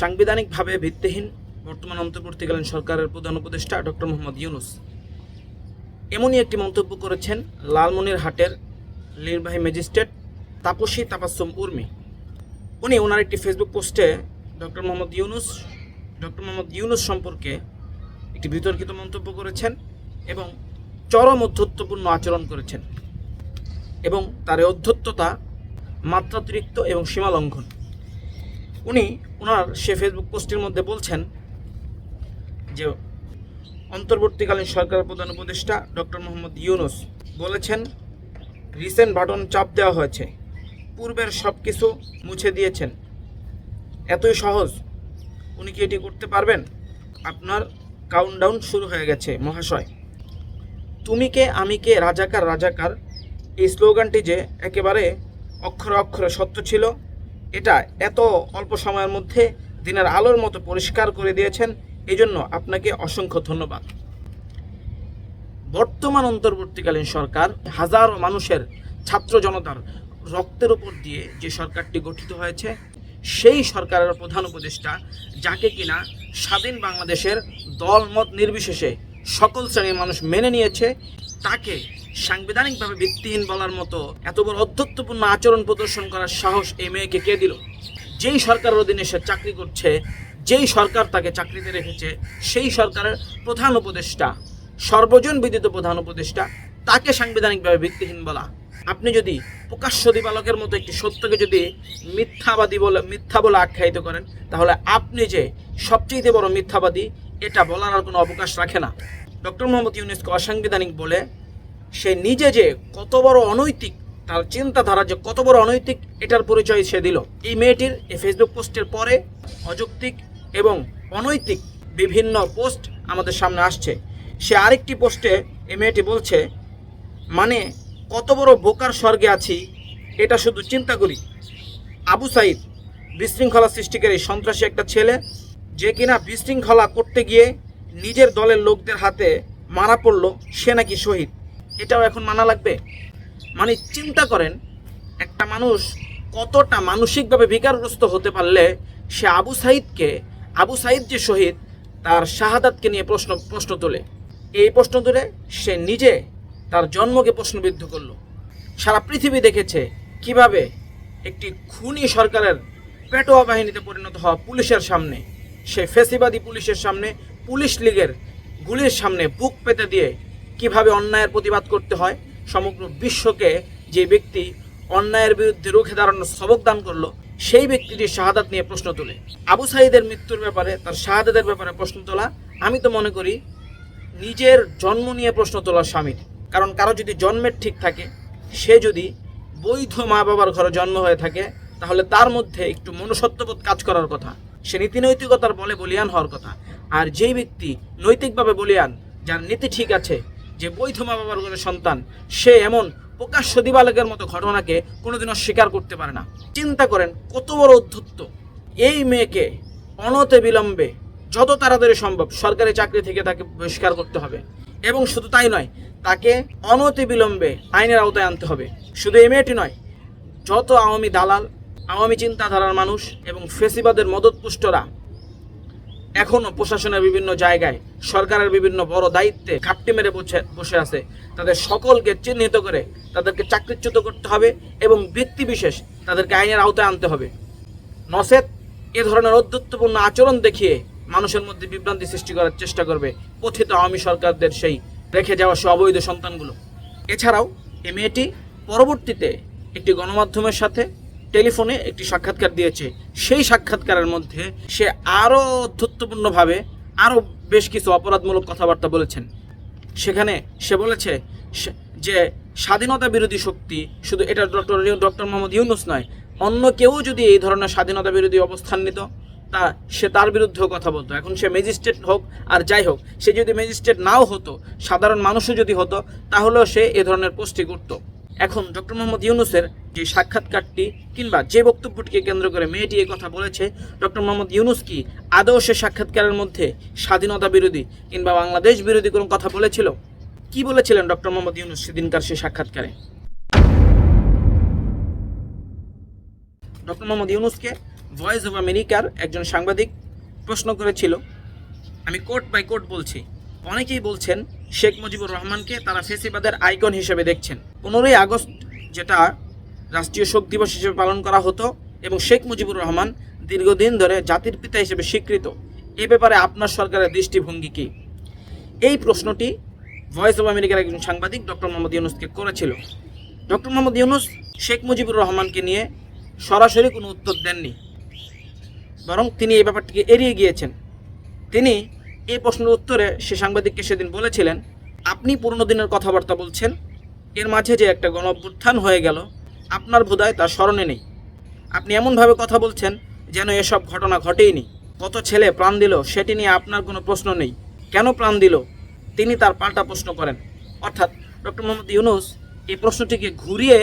সাংবিধানিকভাবে ভিত্তিহীন বর্তমান অন্তর্বর্তীকালীন সরকারের প্রধান উপদেষ্টা ডক্টর মোহাম্মদ ইউনুস। এমনই একটি মন্তব্য করেছেন লালমনিরহাটের নির্বাহী ম্যাজিস্ট্রেট তাপসী তাপাসুম উর্মি। উনি ওনার একটি ফেসবুক পোস্টে ডক্টর মোহাম্মদ ইউনুস, ডক্টর মোহাম্মদ ইউনুস সম্পর্কে একটি বিতর্কিত মন্তব্য করেছেন এবং চরম অধ্যত্বপূর্ণ আচরণ করেছেন এবং তার অধ্যত্বতা মাত্রাতিরিক্ত এবং সীমালঙ্ঘন উনি ওনার সে ফেসবুক পোস্টের মধ্যে বলছেন যে অন্তর্বর্তীকালীন সরকার প্রধান উপদেষ্টা ডক্টর মোহাম্মদ ইউনুস বলেছেন রিসেন্ট বাটন চাপ দেওয়া হয়েছে। পূর্বের সব কিছু মুছে দিয়েছেন। এতই সহজ। উনি কি এটি করতে পারবেন? আপনার কাউন্টডাউন শুরু হয়ে গেছে, মহাশয়। তুমি কে, আমি কে, রাজাকার রাজাকার, এই স্লোগানটি যে একেবারে অক্ষরে অক্ষরে সত্য ছিল এটা এত অল্প সময়ের মধ্যে দিনের আলোর মতো পরিষ্কার করে দিয়েছেন এই জন্য আপনাকে অসংখ্য ধন্যবাদ। বর্তমান অন্তর্বর্তীকালীন সরকার হাজারো মানুষের ছাত্র জনতার রক্তের উপর দিয়ে যে সরকারটি গঠিত হয়েছে, সেই সরকারের প্রধান উপদেষ্টা যাকে কিনা স্বাধীন বাংলাদেশের দলমত নির্বিশেষে সকল শ্রেণির মানুষ মেনে নিয়েছে তাকে সাংবিধানিকভাবে ভিত্তিহীন বলার মতো এত বড় অধ্যত্বপূর্ণ আচরণ প্রদর্শন করার সাহস এই মেয়েকে কে দিল? যেই সরকারের অধীনে সে চাকরি করছে, যেই সরকার তাকে চাকরিতে রেখেছে, সেই সরকারের প্রধান উপদেষ্টা, সর্বজন বিদিত প্রধান উপদেষ্টা, তাকে সাংবিধানিকভাবে ভিত্তিহীন বলা। আপনি যদি প্রকাশ্য দিবালকের মতো একটি সত্যকে যদি মিথ্যাবাদী বলে, মিথ্যা বলে আখ্যায়িত করেন, তাহলে আপনি যে সবচেয়ে বড় মিথ্যাবাদী, এটা বলার আর কোনো অবকাশ রাখে না। ডক্টর মোহাম্মদ ইউনুসকে অসাংবিধানিক বলে সে নিজে যে কত বড় অনৈতিক, তার চিন্তাধারা যে কত বড় অনৈতিক, এটার পরিচয় সে দিল। এই মেয়েটির এই ফেসবুক পোস্টের পরে অযৌক্তিক এবং অনৈতিক বিভিন্ন পোস্ট আমাদের সামনে আসছে। সে আরেকটি পোস্টে এই মেয়েটি বলছে মানে কত বড় বোকার স্বর্গে আছি, এটা শুধু চিন্তা করি। আবু সাইদ বিশৃঙ্খলা সৃষ্টিকারী সন্ত্রাসী একটা ছেলে, যে কিনা বিশৃঙ্খলা করতে গিয়ে নিজের দলের লোকদের হাতে মারা পড়ল, সে নাকি শহীদ। এটাও এখন মানা লাগবে? মানে চিন্তা করেন, একটা মানুষ কতটা মানসিকভাবে বিকারগ্রস্ত হতে পারলে সে আবু সাইদকে, আবু সাইদ যে শহীদ, তার শাহাদাতকে নিয়ে প্রশ্ন প্রশ্ন তোলে। এই প্রশ্ন তুলে সে নিজে তার জন্মকে প্রশ্নবিদ্ধ করল। সারা পৃথিবী দেখেছে কীভাবে একটি খুনি সরকারের পেটোয়া বাহিনীতে পরিণত হওয়া পুলিশের সামনে, সে ফেসিবাদী পুলিশের সামনে পুলিশ লীগের গুলির সামনে বুক পেতে দিয়ে কীভাবে অন্যায়ের প্রতিবাদ করতে হয়, সমগ্র বিশ্বকে যে ব্যক্তি অন্যায়ের বিরুদ্ধে রুখে দাঁড়ানোর সবক দান করল, সেই ব্যক্তিটির শাহাদাত নিয়ে প্রশ্ন তোলে। আবু সাইদের মৃত্যুর ব্যাপারে, তার শাহাদাতের ব্যাপারে প্রশ্ন তোলা, আমি তো মনে করি নিজের জন্ম নিয়ে প্রশ্ন তোলার স্বামীর। কারণ কারও যদি জন্মের ঠিক থাকে, সে যদি বৈধ মা বাবার ঘরে জন্ম হয়ে থাকে, তাহলে তার মধ্যে একটু মনুষ্যত্ববোধ কাজ করার কথা। সে নীতি নৈতিকতার বলে বলিয়ান হওয়ার কথা। আর যেই ব্যক্তি নৈতিকভাবে বলিয়ান, যার নীতি ঠিক আছে, যে বৈধ মা বাবার ঘরের সন্তান, সে এমন প্রকাশ্য দিবালকের মতো ঘটনাকে কোনোদিনও স্বীকার করতে পারে না। চিন্তা করেন কত বড় অধ্যত্ত এই মেয়েকে অনতে বিলম্বে যত তাড়াতাড়ি সম্ভব সরকারি চাকরি থেকে তাকে বহিষ্কার করতে হবে। এবং শুধু তাই নয়, তাকে অনতি বিলম্বে আইনের আওতায় আনতে হবে। শুধু এই মেয়েটি নয়, যত আওয়ামী দালাল, আওয়ামী চিন্তাধারার মানুষ এবং ফেসিবাদের মদতপুষ্টরা এখনও প্রশাসনের বিভিন্ন জায়গায়, সরকারের বিভিন্ন বড় দায়িত্বে ঘাপটি মেরে বসে বসে আছে। তাদের সকলকে চিহ্নিত করে তাদেরকে চাকরিচ্যুত করতে হবে এবং ব্যক্তিবিশেষ তাদেরকে আইনের আওতায় আনতে হবে। নসেত এ ধরনের অধ্যত্বপূর্ণ আচরণ দেখিয়ে মানুষের মধ্যে বিভ্রান্তি সৃষ্টি করার চেষ্টা করবে কথিত আওয়ামী সরকারদের সেই রেখে যাওয়া সে অবৈধ সন্তানগুলো। এছাড়াও এই মেয়েটি পরবর্তীতে একটি গণমাধ্যমের সাথে টেলিফোনে একটি সাক্ষাৎকার দিয়েছে। সেই সাক্ষাৎকারের মধ্যে সে আরও অধ্যত্বপূর্ণভাবে আরও বেশ কিছু অপরাধমূলক কথাবার্তা বলেছেন। সেখানে সে বলেছে যে স্বাধীনতা বিরোধী শক্তি শুধু এটা ডক্টর ডক্টর মোহাম্মদ ইউনুস নয়, অন্য কেউ যদি এই ধরনের স্বাধীনতা বিরোধী অবস্থান নিত, তা সে তার বিরুদ্ধেও কথা বলতো। এখন সে ম্যাজিস্ট্রেট হোক আর যাই হোক, সে যদি ম্যাজিস্ট্রেট নাও হতো, সাধারণ মানুষও যদি হতো, তাহলেও সে এ ধরনের পোস্টই করত। এখন ডক্টর মোহাম্মদ ইউনুসের যে সাক্ষাৎকারটি কিংবা যে বক্তব্যটিকে কেন্দ্র করে মেয়েটি এই কথা বলেছে, ডক্টর মোহাম্মদ ইউনুস কি আদৌ সে সাক্ষাৎকারের মধ্যে স্বাধীনতা বিরোধী কিংবা বাংলাদেশ বিরোধী কোনো কথা বলেছিল? কি বলেছিলেন ডক্টর মোহাম্মদ ইউনুস সেদিনকার সে সাক্ষাৎকারে? ডক্টর মোহাম্মদ ইউনুসকে ভয়েস অফ আমেরিকার একজন সাংবাদিক প্রশ্ন করেছিল। আমি কোর্ট বাই কোর্ট বলছি। অনেকেই বলছেন শেখ মুজিবুর রহমানকে তারা ফেসিবাদের আইকন হিসেবে দেখছেন। পনেরোই আগস্ট যেটা রাষ্ট্রীয় শোক দিবস হিসেবে পালন করা হতো এবং শেখ মুজিবুর রহমান দীর্ঘদিন ধরে জাতির পিতা হিসেবে স্বীকৃত, এ ব্যাপারে আপনার সরকারের দৃষ্টিভঙ্গি কী? এই প্রশ্নটি ভয়েস অফ আমেরিকার একজন সাংবাদিক ডক্টর মোহাম্মদ ইউনুসকে করেছিল। ডক্টর মোহাম্মদ ইউনুস শেখ মুজিবুর রহমানকে নিয়ে সরাসরি কোনো উত্তর দেননি, বরং তিনি এই ব্যাপারটিকে এড়িয়ে গিয়েছেন। তিনি এই প্রশ্নের উত্তরে সে সাংবাদিককে সেদিন বলেছিলেন, আপনি পুরনো দিনের কথাবার্তা বলছেন, এর মাঝে যে একটা গণ অভ্যুত্থান হয়ে গেল, আপনার বোধহয় তার স্মরণে নেই। আপনি এমনভাবে কথা বলছেন যেন এসব ঘটনা ঘটেইনি। কত ছেলে প্রাণ দিল, সেটি নিয়ে আপনার কোনো প্রশ্ন নেই। কেন প্রাণ দিল? তিনি তার পাল্টা প্রশ্ন করেন। অর্থাৎ ডক্টর মোহাম্মদ ইউনুস এই প্রশ্নটিকে ঘুরিয়ে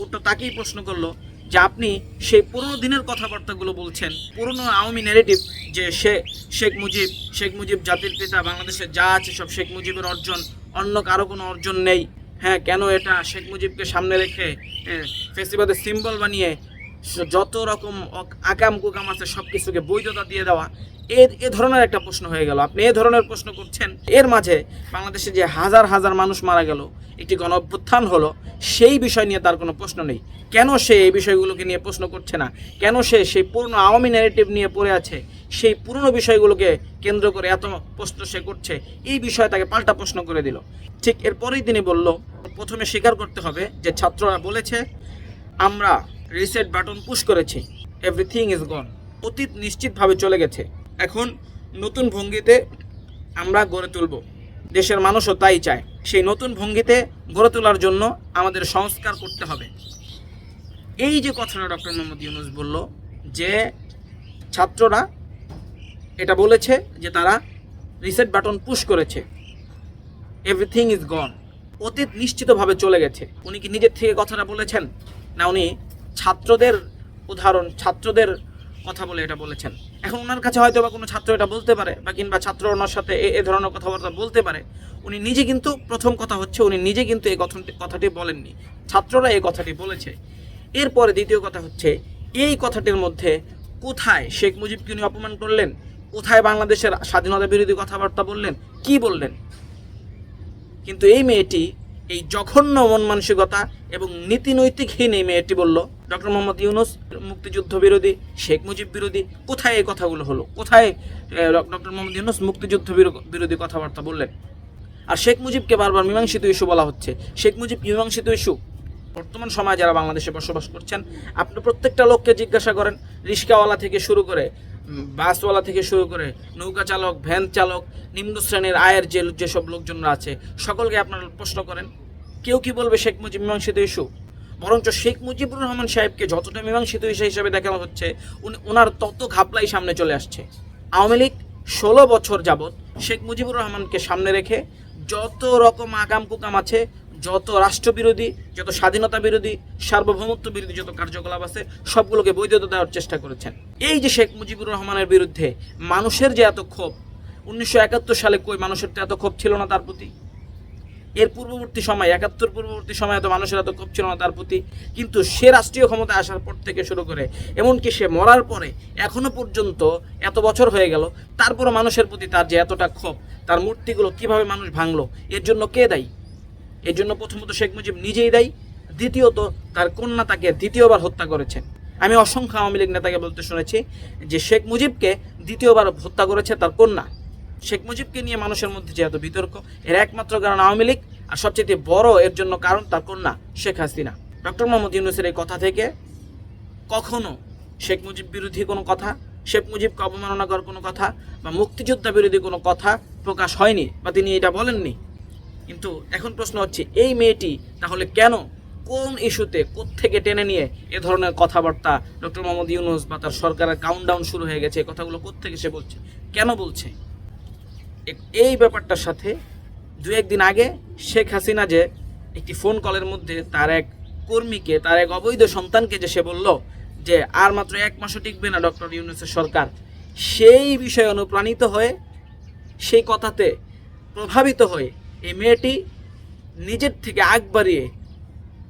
উল্টো তাকেই প্রশ্ন করল যে আপনি সেই পুরনো দিনের কথাবার্তাগুলো বলছেন, পুরনো আওয়ামী নেগেটিভ যে সে শেখ মুজিব শেখ মুজিব জাতির পিতা বাংলাদেশের যা আছে সব শেখ মুজিবের অর্জন, অন্য কারও কোনো অর্জন নেই। হ্যাঁ কেন এটা শেখ মুজিবকে সামনে রেখে ফেস্টিভ্যালের সিম্বল বানিয়ে, যত রকম আকাম কুকাম আছে সব কিছুকে বৈধতা দিয়ে দেওয়া এ এ ধরনের একটা প্রশ্ন হয়ে গেল। আপনি এ ধরনের প্রশ্ন করছেন, এর মাঝে বাংলাদেশে যে হাজার হাজার মানুষ মারা গেল, একটি গণ অভ্যুত্থান হলো, সেই বিষয় নিয়ে তার কোনো প্রশ্ন নেই। কেন সে এই বিষয়গুলোকে নিয়ে প্রশ্ন করছে না? কেন সে সেই পুরনো আওয়ামী ন্যারেটিভ নিয়ে পড়ে আছে? সেই পুরনো বিষয়গুলোকে কেন্দ্র করে এত প্রশ্ন সে করছে? এই বিষয়ে তাকে পাল্টা প্রশ্ন করে দিল। ঠিক এরপরেই তিনি বলল, প্রথমে স্বীকার করতে হবে যে ছাত্ররা বলেছে, আমরা রিসেট বাটন পুশ করেছি। এভরিথিং ইজ গন অতীত নিশ্চিতভাবে চলে গেছে। এখন নতুন ভঙ্গিতে আমরা গড়ে তুলব। দেশের মানুষও তাই চায়। সেই নতুন ভঙ্গিতে গড়ে তোলার জন্য আমাদের সংস্কার করতে হবে। এই যে কথাটা ডক্টর মোহাম্মদ ইউনুস বলল যে ছাত্ররা এটা বলেছে যে তারা রিসেট বাটন পুশ করেছে। এভরিথিং ইজ গন অতীত নিশ্চিতভাবে চলে গেছে। উনি কি নিজের থেকে কথাটা বলেছেন? না উনি ছাত্রদের উদাহরণ, ছাত্রদের কথা বলে এটা বলেছেন। এখন ওনার কাছে হয়তো বা কোনো ছাত্র এটা বলতে পারে বা কিংবা ছাত্র ওনার সাথে এ- ধরনের কথাবার্তা বলতে পারে। উনি নিজে কিন্তু প্রথম কথা হচ্ছে উনি নিজে কিন্তু এই কথনটি- কথাটি বলেননি। ছাত্ররা এই কথাটি বলেছে। এরপরে দ্বিতীয় কথা হচ্ছে, এই কথাটির মধ্যে কোথায় শেখ মুজিবকে উনি অপমান করলেন? কোথায় বাংলাদেশের স্বাধীনতা বিরোধী কথাবার্তা বললেন? কি বললেন? কিন্তু এই মেয়েটি এই জঘন্য মন মানসিকতা এবং নীতি নৈতিকহীন এই মেয়েটি বলল ডক্টর মোহাম্মদ ইউনুস, মুক্তিযুদ্ধ বিরোধী, শেখ মুজিব বিরোধী, কোথায় এই কথাগুলো হলো? কোথায় ডক্টর মোহাম্মদ ইউনুস মুক্তিযুদ্ধ বিরো- বিরোধী কথাবার্তা বললেন? আর শেখ মুজিবকে বারবার মীমাংসিত ইস্যু বলা হচ্ছে। শেখ মুজিব মীমাংসিত ইস্যু? বর্তমান সময়ে যারা বাংলাদেশে বসবাস করছেন, আপনি প্রত্যেকটা লোককে জিজ্ঞাসা করেন, রিক্সাওয়ালা থেকে শুরু করে বাসওয়ালা থেকে শুরু করে, নৌকা চালক, ভ্যান চালক, নিম্ন শ্রেণির আয়ের যে, যেসব লোকজনরা আছে, সকলকে আপনারা প্রশ্ন করেন, কেউ কি বলবে শেখ মুজিব মীমাংসিত ইস্যু? বরঞ্চ শেখ মুজিবুর রহমান সাহেবকে যতটা মীমাংসিত হিসেবে দেখানো হচ্ছে ওনার তত ঘাপলাই সামনে চলে আসছে। আওয়ামী লীগ ষোলো বছর যাবৎ শেখ মুজিবুর রহমানকে সামনে রেখে যত রকম আকাম কুকাম আছে, যত রাষ্ট্রবিরোধী, যত স্বাধীনতা বিরোধী, সার্বভৌমত্ব বিরোধী যত কার্যকলাপ আছে, সবগুলোকে বৈধতা দেওয়ার চেষ্টা করেছেন। এই যে শেখ মুজিবুর রহমানের বিরুদ্ধে মানুষের যে এত ক্ষোভ, উনিশশো একাত্তর সালে কই মানুষের তো এত ক্ষোভ ছিল না তার প্রতি? এর পূর্ববর্তী সময়, একাত্তর পূর্ববর্তী সময়ে তো মানুষের এত ক্ষোভ ছিল না তার প্রতি, কিন্তু সে রাষ্ট্রীয় ক্ষমতা আসার পর থেকে শুরু করে, এমনকি সে মরার পরে, এখনও পর্যন্ত এত বছর হয়ে গেল, তারপরও মানুষের প্রতি তার যে এতটা ক্ষোভ, তার মূর্তিগুলো কীভাবে মানুষ ভাঙলো, এর জন্য কে দায়ী? এর জন্য প্রথমত শেখ মুজিব নিজেই দায়ী, দ্বিতীয়ত তার কন্যা তাকে দ্বিতীয়বার হত্যা করেছেন। আমি অসংখ্য আওয়ামী লীগ নেতাকে বলতে শুনেছি যে শেখ মুজিবকে দ্বিতীয়বার হত্যা করেছে তার কন্যা। শেখ মুজিবকে নিয়ে মানুষের মধ্যে যে এত বিতর্ক, এর একমাত্র কারণ আওয়ামী লীগ, আর সবচেয়ে বড় এর জন্য কারণ তার কন্যা শেখ হাসিনা। ডক্টর মোহাম্মদ ইউনুসের এই কথা থেকে কখনো শেখ মুজিব বিরোধী কোনো কথা, শেখ মুজিবকে করার কোনো কথা বা মুক্তিযোদ্ধা বিরোধী কোনো কথা প্রকাশ হয়নি বা তিনি এটা বলেননি? কিন্তু এখন প্রশ্ন হচ্ছে, এই মেয়েটি তাহলে কেন কোন ইস্যুতে থেকে টেনে নিয়ে এ ধরনের কথাবার্তা ডক্টর মোহাম্মদ ইউনুস বা তার সরকারের কাউন্টডাউন শুরু হয়ে গেছে, এই কথাগুলো কোত্থেকে সে বলছে? কেন বলছে? এই ব্যাপারটার সাথে দু একদিন আগে শেখ হাসিনা যে একটি ফোন কলের মধ্যে তার এক কর্মীকে, তার এক অবৈধ সন্তানকে যে সে বলল যে আর মাত্র এক মাসও টিকবে না ডক্টর ইউনুসের সরকার, সেই বিষয়ে অনুপ্রাণিত হয়ে, সেই কথাতে প্রভাবিত হয়ে এই মেয়েটি নিজের থেকে আগ বাড়িয়ে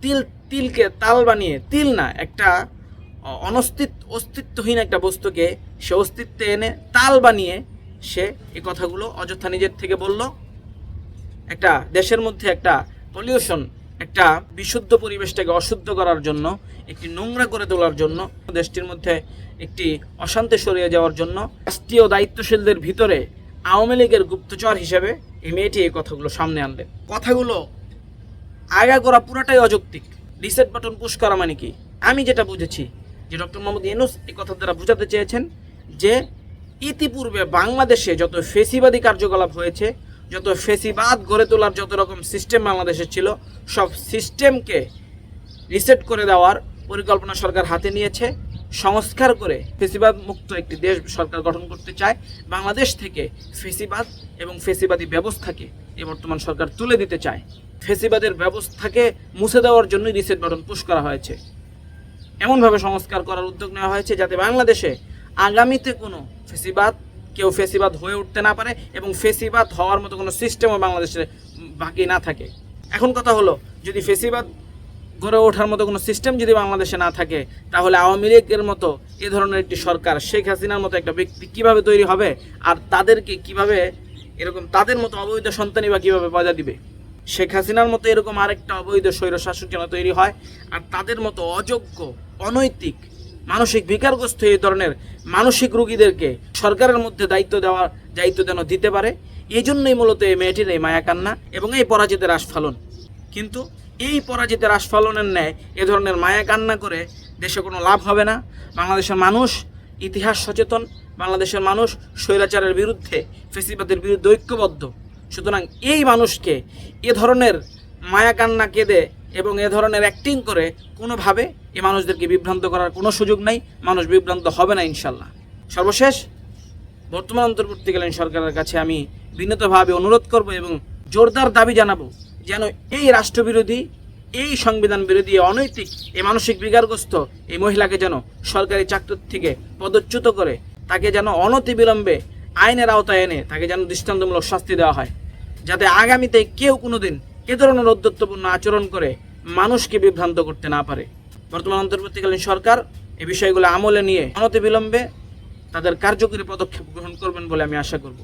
তিল, তিলকে তাল বানিয়ে, তিল না, একটা অনস্তিত্ব অস্তিত্বহীন একটা বস্তুকে সে অস্তিত্বে এনে তাল বানিয়ে সে এই কথাগুলো অযথা নিজের থেকে বলল। একটা দেশের মধ্যে একটা পলিউশন একটা বিশুদ্ধ পরিবেশটাকে অশুদ্ধ করার জন্য, একটি নোংরা করে তোলার জন্য, দেশটির মধ্যে একটি অশান্তি সরিয়ে যাওয়ার জন্য, রাষ্ট্রীয় দায়িত্বশীলদের ভিতরে আওয়ামী লীগের গুপ্তচর হিসেবে এই মেয়েটি এই কথাগুলো সামনে আনলেন। কথাগুলো আগা করা পুরাটাই অযৌক্তিক। রিসেট বাটন পুশ করা মানে কি? আমি যেটা বুঝেছি যে ডক্টর মোহাম্মদ ইউনুস এই কথা দ্বারা বোঝাতে চেয়েছেন যে ইতিপূর্বে বাংলাদেশে যত ফেসিবাদী কার্যকলাপ হয়েছে, যত ফেসিবাদ গড়ে তোলার যত রকম সিস্টেম বাংলাদেশে ছিল, সব সিস্টেমকে রিসেট করে দেওয়ার পরিকল্পনা সরকার হাতে নিয়েছে। সংস্কার করে ফেসিবাদ মুক্ত একটি দেশ সরকার গঠন করতে চায়। বাংলাদেশ থেকে ফেসিবাদ এবং ফেসিবাদী ব্যবস্থাকে এই বর্তমান সরকার তুলে দিতে চায়। ফেসিবাদের ব্যবস্থাকে মুছে দেওয়ার জন্যই রিসেট বাটন পুশ করা হয়েছে। এমনভাবে সংস্কার করার উদ্যোগ নেওয়া হয়েছে যাতে বাংলাদেশে আগামীতে কোনো ফেসিবাদ, কেউ ফেসিবাদ হয়ে উঠতে না পারে এবং ফেসিবাদ হওয়ার মতো কোনো সিস্টেমও বাংলাদেশে বাকি না থাকে। এখন কথা হলো, যদি ফেসিবাদ গড়ে ওঠার মতো কোনো সিস্টেম যদি বাংলাদেশে না থাকে, তাহলে আওয়ামী লীগের মতো এ ধরনের একটি সরকার, শেখ হাসিনার মতো একটা ব্যক্তি কীভাবে তৈরি হবে? আর তাদেরকে কীভাবে এরকম তাদের মতো অবৈধ সন্তানই বা কীভাবে বাজা দিবে? শেখ হাসিনার মতো এরকম আরেকটা অবৈধ স্বৈর শাসক যেন তৈরি হয়, আর তাদের মতো অযোগ্য, অনৈতিক মানসিক বিকারগ্রস্ত এই ধরনের মানসিক রুগীদেরকে সরকারের মধ্যে দায়িত্ব দেওয়ার দায়িত্ব যেন দিতে পারে এই জন্যই মূলত এই মেয়েটির এই মায়া কান্না এবং এই পরাজিতের আস্ফালন কিন্তু এই পরাজিতের আস্ফালনের ন্যায় এ ধরনের মায়া কান্না করে দেশে কোনো লাভ হবে না। বাংলাদেশের মানুষ ইতিহাস সচেতন, বাংলাদেশের মানুষ স্বৈরাচারের বিরুদ্ধে, ফেসিবাদের বিরুদ্ধে ঐক্যবদ্ধ। সুতরাং এই মানুষকে এ ধরনের মায়া কান্না কেঁদে এবং এ ধরনের অ্যাক্টিং করে কোনোভাবে এ মানুষদেরকে বিভ্রান্ত করার কোনো সুযোগ নাই, মানুষ বিভ্রান্ত হবে না ইনশাল্লাহ। সর্বশেষ, বর্তমান অন্তর্বর্তীকালীন সরকারের কাছে আমি বিনীতভাবে অনুরোধ করব এবং জোরদার দাবি জানাব যেন এই রাষ্ট্রবিরোধী, এই সংবিধান বিরোধী অনৈতিক এই মানসিক বিকারগ্রস্ত এই মহিলাকে যেন সরকারি চাকরির থেকে পদচ্যুত করে, তাকে যেন অনতিবিলম্বে আইনের আওতায় এনে তাকে যেন দৃষ্টান্তমূলক শাস্তি দেওয়া হয়, যাতে আগামীতে কেউ কোনোদিন এ ধরনের অধ্যত্বপূর্ণ আচরণ করে মানুষকে বিভ্রান্ত করতে না পারে। বর্তমান অন্তর্বর্তীকালীন সরকার এই বিষয়গুলো আমলে নিয়ে অনতিবিলম্বে তাদের কার্যকরী পদক্ষেপ গ্রহণ করবেন বলে আমি আশা করব।